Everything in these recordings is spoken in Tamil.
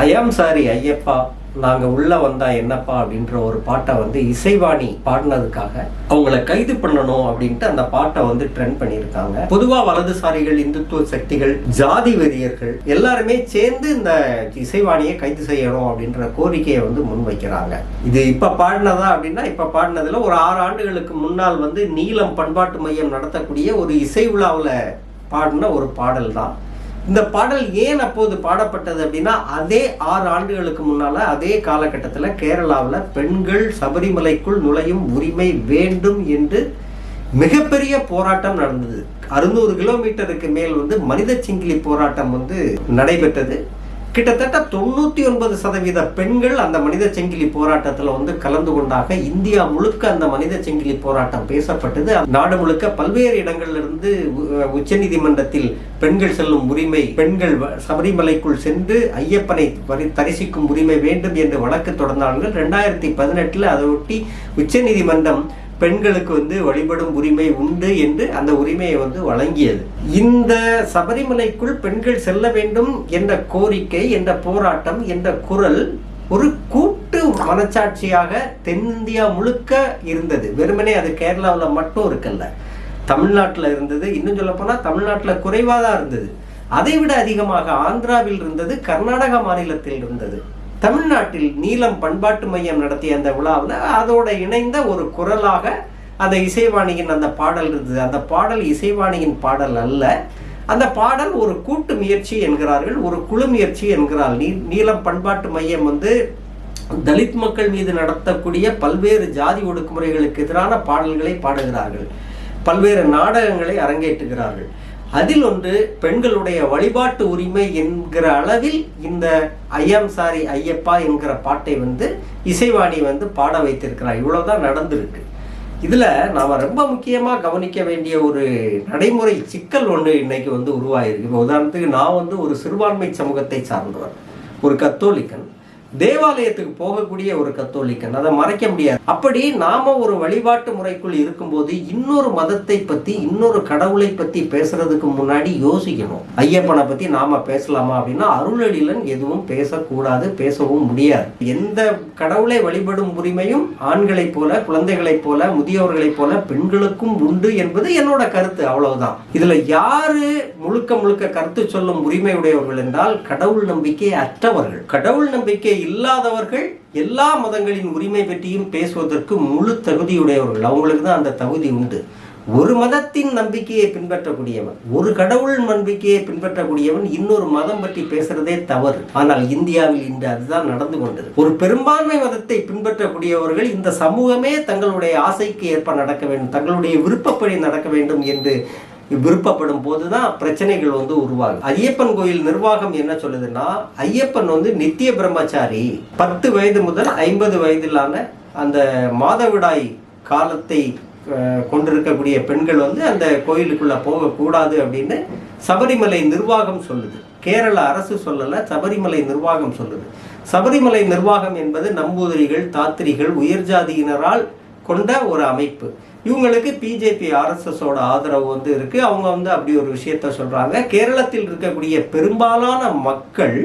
ஐயாம் சாரி ஐயப்பா. நாங்க உள்ள வந்தா என்னப்பா அப்படின்ற ஒரு பாட்டை வந்து இசைவாணி பாடினதுக்காக அவங்கள கைது பண்ணணும் அப்படின்ட்டு அந்த பாட்டை வந்து ட்ரெண்ட் பண்ணியிருக்காங்க. பொதுவா வலதுசாரிகள் இந்துத்துவ சக்திகள் ஜாதி வெறியர்கள் எல்லாருமே சேர்ந்து இந்த இசைவாணியை கைது செய்யணும் அப்படின்ற கோரிக்கையை வந்து முன்வைக்கிறாங்க. இது இப்ப பாடினதா அப்படின்னா இப்ப பாடினதுல ஒரு ஆறு ஆண்டுகளுக்கு முன்னால் வந்து நீலம் பண்பாட்டு மையம் நடத்தக்கூடிய ஒரு இசை விழாவில் பாடின ஒரு பாடல் தான் இந்த பாடல் ஏன் அப்போது பாடப்பட்டது அப்படின்னா அதே ஆறு ஆண்டுகளுக்கு முன்னால அதே காலகட்டத்தில் கேரளாவில் பெண்கள் சபரிமலைக்குள் நுழையும் உரிமை வேண்டும் என்று மிகப்பெரிய போராட்டம் நடந்தது. அறுநூறு கிலோமீட்டருக்கு மேல் வந்து மனித சிங்கிலி போராட்டம் வந்து நடைபெற்றது. கிட்டத்தட்ட தொண்ணூற்றி ஒன்பது சதவீத பெண்கள் அந்த மனித செங்கிலி போராட்டத்தில் வந்து கலந்து கொண்டாக இந்தியா முழுக்க அந்த மனித செங்கிலி போராட்டம் பேசப்பட்டது. நாடு முழுக்க பல்வேறு இடங்களிலிருந்து உச்சநீதிமன்றத்தில் பெண்கள் செல்லும் உரிமை பெண்கள் சபரிமலைக்குள் சென்று ஐயப்பனை வரி தரிசிக்கும் உரிமை வேண்டும் என்று வழக்கு தொடர்ந்தார்கள். ரெண்டாயிரத்தி பதினெட்டில் அதையொட்டி உச்சநீதிமன்றம் பெண்களுக்கு வந்து வழிபடும் உரிமை உண்டு என்று அந்த உரிமையை வந்து வழங்கியது. இந்த சபரிமலைக்குள் பெண்கள் செல்ல வேண்டும் என்ற கோரிக்கை என்ற போராட்டம் என்ற குரல் ஒரு கூட்டு மனச்சாட்சியாக தென்னிந்தியா முழுக்க இருந்தது. வெறுமனே அது கேரளாவில் மட்டும் இருக்கல்ல. தமிழ்நாட்டில் இருந்தது. இன்னும் சொல்ல போனால் தமிழ்நாட்டில் குறைவாக தான் இருந்தது. அதை விட அதிகமாக ஆந்திராவில் இருந்தது கர்நாடக மாநிலத்தில் இருந்தது. தமிழ்நாட்டில் நீலம் பண்பாட்டு மையம் நடத்திய அந்த விழாவில் அதோட இணைந்த ஒரு குரலாக அந்த இசைவாணியின் அந்த பாடல் இருந்தது. அந்த பாடல் இசைவாணியின் பாடல் அல்ல. அந்த பாடல் ஒரு கூட்டு முயற்சி என்கிறார்கள். ஒரு குழு முயற்சி என்கிறார் நீ நீலம் பண்பாட்டு மையம் வந்து தலித் மக்கள் மீது நடத்தக்கூடிய பல்வேறு ஜாதி ஒடுக்குமுறைகளுக்கு எதிரான பாடல்களை பாடுகிறார்கள். பல்வேறு நாடகங்களை அரங்கேற்றுகிறார்கள். அதில் ஒன்று பெண்களுடைய வழிபாட்டு உரிமை என்கிற அளவில் இந்த ஐயாம் சாரி ஐயப்பா என்கிற பாட்டை வந்து இசைவாணி வந்து பாட வைத்திருக்கிறார். இவ்வளோதான் நடந்திருக்கு. இதில் நாம் ரொம்ப முக்கியமாக கவனிக்க வேண்டிய ஒரு நடைமுறை சிக்கல் ஒன்று இன்னைக்கு வந்து உருவாயிருக்கு இப்போ உதாரணத்துக்கு நான் வந்து ஒரு சிறுபான்மை சமூகத்தை சார்ந்தவர் ஒரு கத்தோலிக்கன். தேவாலயத்துக்கு போகக்கூடிய ஒரு கத்தோலிக்கன் அதை மறைக்க முடியாது. அப்படி நாம ஒரு வழிபாட்டு முறைக்குள் இருக்கும்போது இன்னொரு மதத்தை பத்தி இன்னொரு கடவுளை பத்தி பேசுறதுக்கு முன்னாடி யோசிக்கணும். ஐயப்பனை பத்தி நாம பேசலாமா அப்படின்னா அருளடிலன் எதுவும் பேசக்கூடாது பேசவும் முடியாது. எந்த கடவுளை வழிபடும் உரிமையும் ஆண்களைப் போல குழந்தைகளைப் போல முதியோர்களைப் போல பெண்களுக்கும் உண்டு என்பது என்னோட கருத்து அவ்வளவுதான். இதுல யாரு முழுக்க முழுக்க கருத்து சொல்லும் உரிமை உடையவர்கள் என்றால் கடவுள் நம்பிக்கை அற்றவர்கள். கடவுள் நம்பிக்கை இல்லாதவர்கள் எல்லா மதங்களின் உரிமை பற்றியும் பேசுவதற்கு முழு தகுதியுடையவர்கள். அவங்களுக்கு தான் அந்த தகுதி உண்டு. ஒரு மதத்தின் நம்பிக்கையை பின்பற்றக்கூடியவன் ஒரு கடவுள் நம்பிக்கையை பின்பற்றக்கூடியவன் இன்னொரு மதம் பற்றி பேசுறதே தவறு. ஆனால் இந்தியாவில் இன்று அதுதான் நடந்து கொண்டது ஒரு பெரும்பான்மை மதத்தை பின்பற்றக்கூடியவர்கள் இந்த சமூகமே தங்களுடைய ஆசைக்கு ஏற்ப நடக்க வேண்டும் தங்களுடைய விருப்பப்படி நடக்க வேண்டும் என்று விருப்பப்படும் போது தான் பிரச்சனைகள் வந்து உருவாகும். ஐயப்பன் கோயில் நிர்வாகம் என்ன சொல்லுதுன்னா ஐயப்பன் வந்து நித்திய பிரம்மச்சாரி. பத்து வயது முதல் ஐம்பது வயதிலான அந்த மாதவிடாய் காலத்தை கொண்டிருக்கக்கூடிய பெண்கள் வந்து அந்த கோயிலுக்குள்ளே போகக்கூடாது அப்படின்னு சபரிமலை நிர்வாகம் சொல்லுது. கேரள அரசு சொல்லலை சபரிமலை நிர்வாகம் சொல்லுது. சபரிமலை நிர்வாகம் என்பது நம்பூதிரிகள் தாத்திரிகள் உயர் ஜாதியினரால் கொண்ட ஒரு அமைப்பு. இவங்களுக்கு பிஜேபி ஆர்எஸ்எஸோட ஆதரவு வந்து இருக்குது அவங்க வந்து அப்படி ஒரு விஷயத்த சொல்கிறாங்க கேரளத்தில் இருக்கக்கூடிய பெரும்பாலான மக்கள்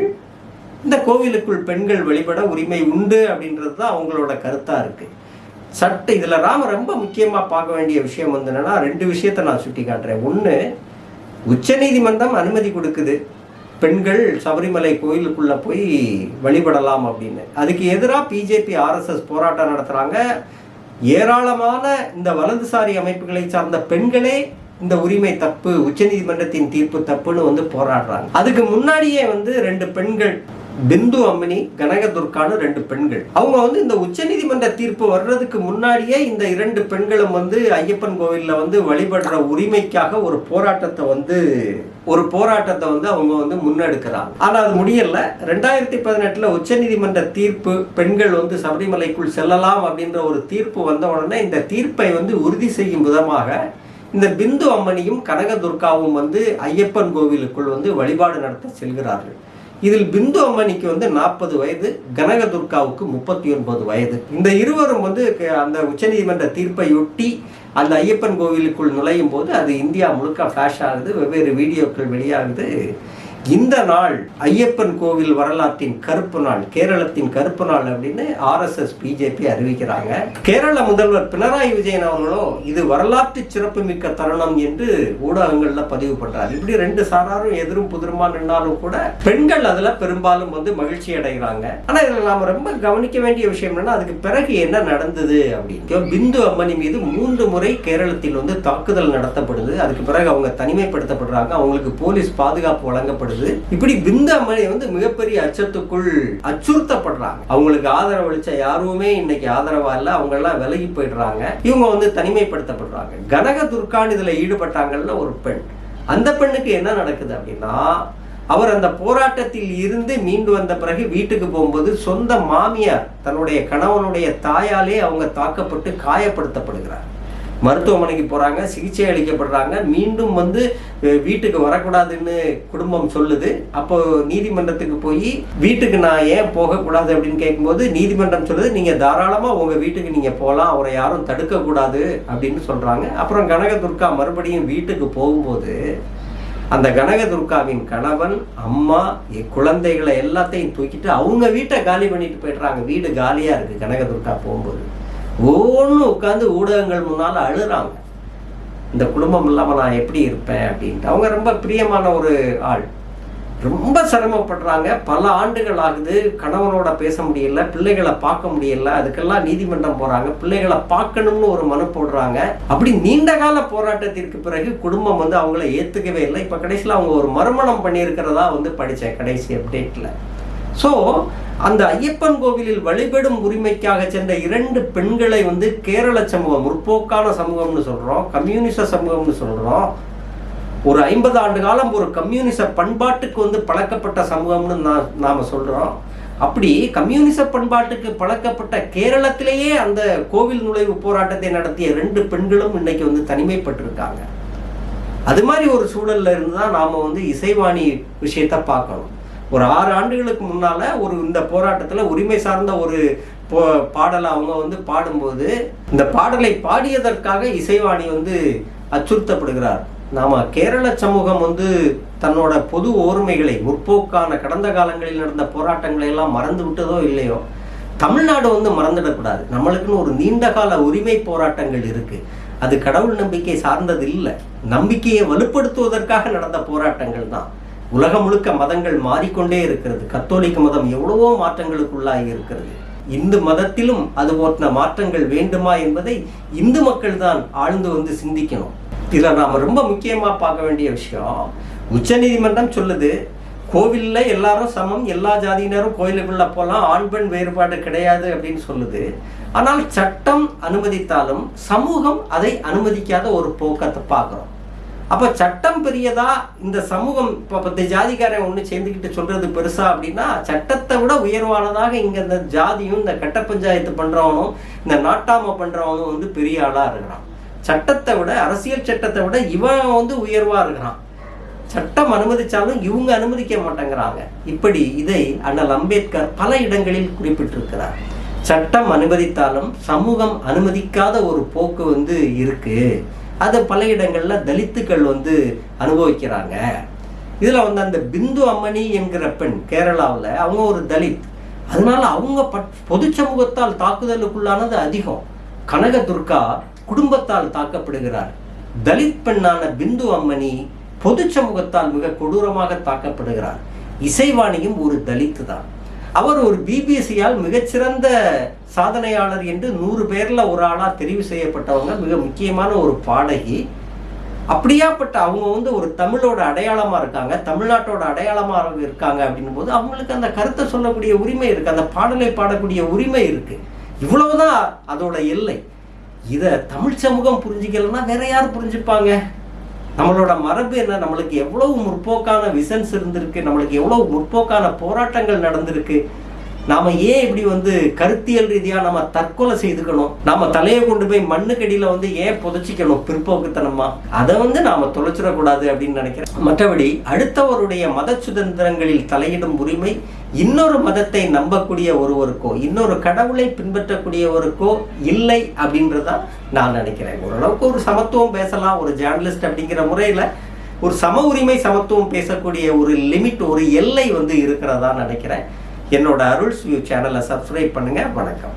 இந்த கோவிலுக்குள் பெண்கள் வழிபட உரிமை உண்டு அப்படின்றது தான் அவங்களோட கருத்தாக இருக்குது சட்ட இதில் ராம ரொம்ப முக்கியமாக பார்க்க வேண்டிய விஷயம் வந்து என்னென்னா ரெண்டு விஷயத்தை நான் சுட்டி காட்டுறேன் ஒன்று உச்சநீதிமன்றம் அனுமதி கொடுக்குது. பெண்கள் சபரிமலை கோயிலுக்குள்ளே போய் வழிபடலாம் அப்படின்னு. அதுக்கு எதிராக பிஜேபி ஆர்எஸ்எஸ் போராட்டம் நடத்துகிறாங்க ஏராளமான இந்த வலதுசாரி அமைப்புகளை சார்ந்த பெண்களே இந்த உரிமை தப்பு உச்சநீதிமன்றத்தின் தீர்ப்பு தப்புன்னு வந்து போராடுறாங்க. அதுக்கு முன்னாடியே வந்து ரெண்டு பெண்கள் பிந்து அம்மினி கனகதுர்கான்னு ரெண்டு பெண்கள். அவங்க வந்து இந்த உச்சநீதிமன்ற தீர்ப்பு வர்றதுக்கு முன்னாடியே இந்த இரண்டு பெண்களும் வந்து ஐயப்பன் கோவிலில் வந்து வழிபடுற உரிமைக்காக ஒரு போராட்டத்தை வந்து ஒரு போராட்டத்தை வந்து அவங்க வந்து முன்னெடுக்கிறாங்க. ஆனா அது முடியல. ரெண்டாயிரத்தி பதினெட்டுல உச்சநீதிமன்ற தீர்ப்பு பெண்கள் வந்து சபரிமலைக்குள் செல்லலாம் அப்படின்ற ஒரு தீர்ப்பு வந்த உடனே இந்த தீர்ப்பை வந்து உறுதி செய்யும் விதமாக இந்த பிந்து அம்மனியும் கனகதுர்காவும் வந்து ஐயப்பன் கோவிலுக்குள் வந்து வழிபாடு நடத்த செல்கிறார்கள். இதில் பிந்து அம்மணிக்கு வந்து நாற்பது வயது கனக துர்காவுக்கு முப்பத்தி ஒன்பது வயது. இந்த இருவரும் வந்து அந்த உச்சநீதிமன்ற தீர்ப்பையொட்டி அந்த ஐயப்பன் கோவிலுக்குள் நுழையும் போது அது இந்தியா முழுக்க ஃப்ளாஷ் ஆகுது. வெவ்வேறு வீடியோக்கள் வெளியாகுது. இந்த நாள் ஐயப்பன் கோவில் வரலாற்றின் கருப்பு நாள் கேரளத்தின் கருப்பு நாள் அப்படின்னு ஆர்எஸ்எஸ் பிஜேபி அறிவிக்கிறாங்க. கேரள முதல்வர் பினராயி விஜயன் அவர்களும் இது வரலாற்று சிறப்புமிக்க தருணம் என்று ஊடகங்கள்ல பதிவு பண்றாரு. இப்படி ரெண்டு சாராரும் எதிரும் புதிருமா நின்னாலும் கூட பெண்கள் அதுல பெரும்பாலும் வந்து மகிழ்ச்சி அடைகிறாங்க. ஆனா இதுல நாம ரொம்ப கவனிக்க வேண்டிய விஷயம் என்னன்னா அதுக்கு பிறகு என்ன நடந்தது அப்படின்னு பிந்து அம்மணி மீது மூன்று முறை கேரளத்தில் வந்து தாக்குதல் நடத்தப்படுது. அதுக்கு பிறகு அவங்க தனிமைப்படுத்தப்படுறாங்க. அவங்களுக்கு போலீஸ் பாதுகாப்பு வழங்கப்படுது. இப்படி பிந்து அம்மணி வந்து மிகப்பெரிய அச்சத்துக்குள் அச்சுறுத்தப்படுறாங்க. அவங்களுக்கு ஆதரவளிச்ச யாருமே இன்னைக்கு ஆதரவா இல்ல. அவங்க எல்லாம் விலகி போயிடுறாங்க. இவங்க வந்து தனிமைப்படுத்தப்படுறாங்க. கனக துர்கான் இதுல ஈடுபட்டாங்கல்ல ஒரு பெண். அந்த பெண்ணுக்கு என்ன நடக்குது அப்படின்னா அவர் அந்த போராட்டத்தில் இருந்து மீண்டு வந்த பிறகு வீட்டுக்கு போகும்போது சொந்த மாமியார் தன்னுடைய கணவனுடைய தாயாலே அவங்க தாக்கப்பட்டு காயப்படுத்தப்படுகிறார். மருத்துவமனைக்கு போகிறாங்க சிகிச்சை அளிக்கப்படுறாங்க. மீண்டும் வந்து வீட்டுக்கு வரக்கூடாதுன்னு குடும்பம் சொல்லுது. அப்போ நீதிமன்றத்துக்கு போய் வீட்டுக்கு நான் ஏன் போகக்கூடாது? அப்படின்னு கேட்கும்போது நீதிமன்றம் சொல்லுது நீங்கள் தாராளமாக உங்கள் வீட்டுக்கு நீங்கள் போகலாம் அவரை யாரும் தடுக்கக்கூடாது. அப்படின்னு சொல்கிறாங்க அப்புறம் கனக துர்கா மறுபடியும் வீட்டுக்கு போகும்போது அந்த கனக துர்காவின் கணவன் அம்மா குழந்தைகளை எல்லாத்தையும் தூக்கிட்டு அவங்க வீட்டை காலி பண்ணிட்டு போயிடுறாங்க. வீடு காலியாக இருக்குது கனக துர்கா போகும்போது. ஒவ்வொன்று உட்காந்து ஊடகங்கள் முன்னால் அழுகிறாங்க இந்த குடும்பம் இல்லாமல் நான் எப்படி இருப்பேன் அப்படின்ட்டு. அவங்க ரொம்ப பிரியமான ஒரு ஆள். ரொம்ப சிரமப்படுறாங்க. பல ஆண்டுகள் ஆகுது. கணவனோட பேச முடியல. பிள்ளைகளை பார்க்க முடியல. அதுக்கெல்லாம் நீதிமன்றம் போறாங்க. பிள்ளைகளை பார்க்கணும்னு ஒரு மனு போடுறாங்க. அப்படி நீண்ட கால போராட்டத்திற்கு பிறகு குடும்பம் வந்து அவங்கள ஏத்துக்கவே இல்லை. இப்ப கடைசியில் அவங்க ஒரு மறுமணம் பண்ணியிருக்கிறதா வந்து படித்தேன் கடைசி அப்டேட்ல ஸோ அந்த ஐயப்பன் கோவிலில் வழிபடும் உரிமைக்காக சென்ற இரண்டு பெண்களை வந்து கேரள சமூகம் முற்போக்கான சமூகம்னு சொல்கிறோம் கம்யூனிச சமூகம்னு சொல்கிறோம் ஒரு ஐம்பது ஆண்டு காலம் ஒரு கம்யூனிச பண்பாட்டுக்கு வந்து பழக்கப்பட்ட சமூகம்னு நான் நாம் சொல்கிறோம் அப்படி கம்யூனிச பண்பாட்டுக்கு பழக்கப்பட்ட கேரளத்திலேயே அந்த கோவில் நுழைவு போராட்டத்தை நடத்திய ரெண்டு பெண்களும் இன்னைக்கு வந்து தனிமைப்பட்டிருக்காங்க. அது மாதிரி ஒரு சூழல்ல இருந்து தான் நாம் வந்து இசைவாணி விஷயத்தை பார்க்கணும். ஒரு ஆறு ஆண்டுகளுக்கு முன்னால ஒரு இந்த போராட்டத்துல உரிமை சார்ந்த ஒரு போ பாடலை அவங்க வந்து பாடும்போது இந்த பாடலை பாடியதற்காக இசைவாணி வந்து அச்சுறுத்தப்படுகிறார். நாம கேரள சமூகம் வந்து தன்னோட பொது ஓர்மைகளை முற்போக்கான கடந்த காலங்களில் நடந்த போராட்டங்களை எல்லாம் மறந்து விட்டதோ இல்லையோ தமிழ்நாடு வந்து மறந்துடக்கூடாது. நம்மளுக்குன்னு ஒரு நீண்ட கால உரிமை போராட்டங்கள் இருக்கு. அது கடவுள் நம்பிக்கை சார்ந்தது இல்லை நம்பிக்கையை வலுப்படுத்துவதற்காக நடந்த போராட்டங்கள் தான். உலகம் முழுக்க மதங்கள் மாறிக்கொண்டே இருக்கிறது. கத்தோலிக்க மதம் எவ்வளவோ மாற்றங்களுக்குள்ளாகி இருக்கிறது. இந்து மதத்திலும் அது போன்ற மாற்றங்கள் வேண்டுமா என்பதை இந்து மக்கள் தான் ஆழ்ந்து வந்து சிந்திக்கணும். இதில் நாம் ரொம்ப முக்கியமாக பார்க்க வேண்டிய விஷயம் உச்சநீதிமன்றம் சொல்லுது கோவிலில் எல்லாரும் சமம் எல்லா ஜாதியினரும் கோயிலுக்குள்ளே போகலாம் ஆண் பெண் வேறுபாடு கிடையாது அப்படின்னு சொல்லுது. ஆனால் சட்டம் அனுமதித்தாலும் சமூகம் அதை அனுமதிக்காத ஒரு போக்கத்தை பார்க்குறோம். அப்போ சட்டம் பெரியதா? இந்த சமூகம் இப்போ பத்து ஜாதிக்காரன் ஒன்று சேர்ந்துக்கிட்டு சொல்றது பெருசா அப்படின்னா சட்டத்தை விட உயர்வானதாக இங்கே இந்த ஜாதியும் இந்த கட்ட பஞ்சாயத்து பண்றவனும் இந்த நாட்டாம பண்றவனும் வந்து பெரிய ஆளா இருக்கிறான். சட்டத்தை விட அரசியல் சட்டத்தை விட இவன் வந்து உயர்வா இருக்கிறான். சட்டம் அனுமதிச்சாலும் இவங்க அனுமதிக்க மாட்டேங்கிறாங்க. இப்படி இதை அண்ணல் அம்பேத்கர் பல இடங்களில் குறிப்பிட்டிருக்கிறார். சட்டம் அனுமதித்தாலும் சமூகம் அனுமதிக்காத ஒரு போக்கு வந்து இருக்குது அதை பல இடங்களில் தலித்துக்கள் வந்து அனுபவிக்கிறாங்க. இதில் வந்து அந்த பிந்து அம்மணி என்கிற பெண் கேரளாவில் அவங்க ஒரு தலித். அதனால அவங்க பட் பொது சமூகத்தால் தாக்குதலுக்குள்ளானது அதிகம். கனக துர்கா குடும்பத்தால் தாக்கப்படுகிறார். தலித் பெண்ணான பிந்து அம்மணி பொது சமூகத்தால் மிக கொடூரமாக தாக்கப்படுகிறார். இசைவாணியும் ஒரு தலித்து தான் அவர் ஒரு பிபிஎஸ்சியால் மிகச்சிறந்த சாதனையாளர் என்று நூறு பேரில் ஒரு ஆளாக தெரிவு செய்யப்பட்டவங்க மிக முக்கியமான ஒரு பாடகி. அப்படியாப்பட்ட அவங்க வந்து ஒரு தமிழோட அடையாளமாக இருக்காங்க தமிழ்நாட்டோட அடையாளமாக இருக்காங்க அப்படின்னும் போது அவங்களுக்கு அந்த கருத்தை சொல்லக்கூடிய உரிமை இருக்குது அந்த பாடலை பாடக்கூடிய உரிமை இருக்குது இவ்வளவுதான் அதோட எல்லை. இதை தமிழ் சமூகம் புரிஞ்சிக்கலன்னா வேற யார் புரிஞ்சுப்பாங்க? நம்மளோட மரபு என்ன? நம்மளுக்கு எவ்வளவு முற்போக்கான விசன்ஸ் இருந்திருக்கு? நம்மளுக்கு எவ்வளவு முற்போக்கான போராட்டங்கள் நடந்திருக்கு? நாம ஏன் இப்படி வந்து கருத்தியல் ரீதியா நம்ம தற்கொலை செய்துக்கணும்? நாம தலையை கொண்டு போய் மண்ணுக்கடியில வந்து ஏன் புதைச்சிக்கணும் பிற்போக்குத்தனமா? அதை வந்து நாம தொலைச்சிடக்கூடாது அப்படின்னு நினைக்கிறேன். மற்றபடி அடுத்தவருடைய மத சுதந்திரங்களில் தலையிடும் உரிமை இன்னொரு மதத்தை நம்பக்கூடிய ஒருவருக்கோ இன்னொரு கடவுளை பின்பற்றக்கூடியவருக்கோ இல்லை அப்படின்றதான் நான் நினைக்கிறேன். ஓரளவுக்கு ஒரு சமத்துவம் பேசலாம் ஒரு ஜேர்னலிஸ்ட் அப்படிங்கிற முறையில ஒரு சம உரிமை சமத்துவம் பேசக்கூடிய ஒரு லிமிட் ஒரு எல்லை வந்து இருக்கிறதா நினைக்கிறேன். என்னோட அருள்ஸ் வியூ சேனலை சப்ஸ்கிரைப் பண்ணுங்க. வணக்கம்.